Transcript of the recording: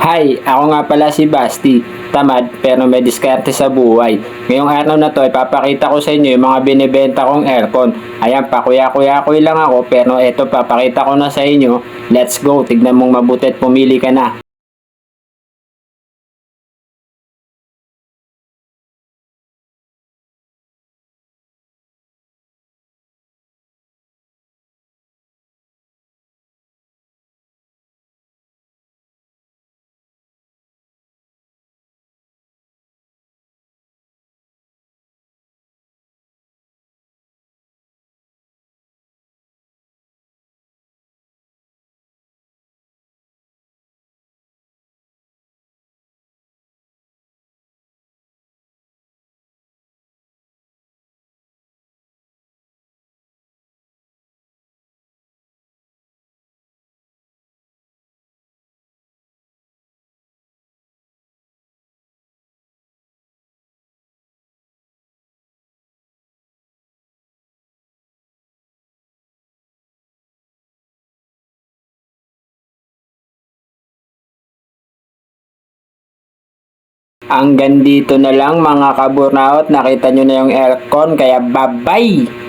Hi, ako nga pala si Basti. Tamad pero may diskarte sa buhay. Ngayong araw na to, ipapakita ko sa inyo yung mga binibenta kong aircon. Ayan, pakuya-kuya-kuy lang ako pero eto papakita ko na sa inyo. Let's go, tignan mong mabuti at pumili ka na. Hanggang dito na lang mga kaburnaot. Nakita nyo na yung aircon kaya bye-bye!